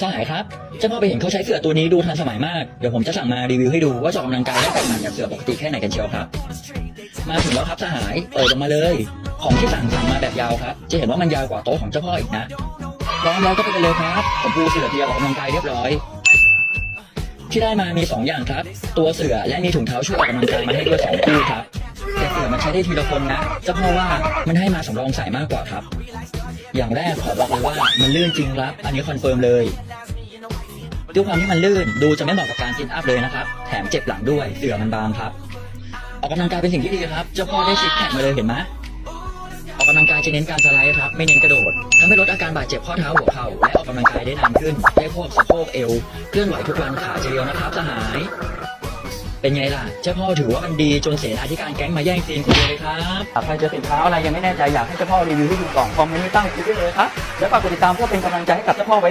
สหายครับเจ้าพ่อไปเห็นเขาใช้เสือตัวนี้ดูทันสมัยมาก เดี๋ยวผมจะสั่งมารีวิวให้ดูว่าจะออกกำลังกายได้แตกต่างจากเสือปกติแค่ไหนกันเชียวครับ มาถึงแล้วครับสหายเปิดออกมาเลย ของที่สั่งสั่งมาแบบยาวครับ จะเห็นว่ามันยาวกว่าโต๊ะของเจ้าพ่ออีกนะพร้อมแล้วก็ไปกันเลยครับผมปูเสือเทียร์ออกกำลังกายเรียบร้อย ที่ได้มามีสองอย่างครับ ตัวเสือและมีถุงเท้าช่วยออกกำลังกายมาให้ด้วยสองคู่ครับ ใช้ได้ทีละคนนะจ้าพ่อว่ามันให้มาสำรองใส่มากกว่าครับ อย่างแรกขอบอกเลยว่ามันลื่นจริงครับ อันนี้คอนเฟิร์มเลยด้วยความที่มันลื่นดูจะไม่เหมาะกับการซิทอัพเลยนะครับ แถมเจ็บหลังด้วยเสื่อมันบางครับ ออกกำลังกายเป็นสิ่งที่ดีครับ เจ้าพ่อได้ซิกแพคมาเลยเห็นไหมออกกำลังกายจะเน้นการสไลด์ครับ ไม่เน้นกระโดดทำให้ลดอาการบาดเจ็บข้อเท้าหัวเข่าและออกกำลังกายได้นานขึ้นได้พวกสะโพกเอวเคลื่อนไหวทุกวันขาจะเรียวนะครับสหาย เป็นไงล่ะ เจ้าพ่อถือว่ามันดีจนเสนาธิการแก๊งมาแย่งซีนคุณเลยครับใครเจอสินค้าอะไรยังไม่แน่ใจอยากให้เจ้าพ่อรีวิวให้ดูก่อนคอมเมนต์ไว้ตั้งคลิปได้เลยครับ แล้วฝากกดติดตามเพื่อเป็นกำลังใจให้กับเจ้าพ่อไว้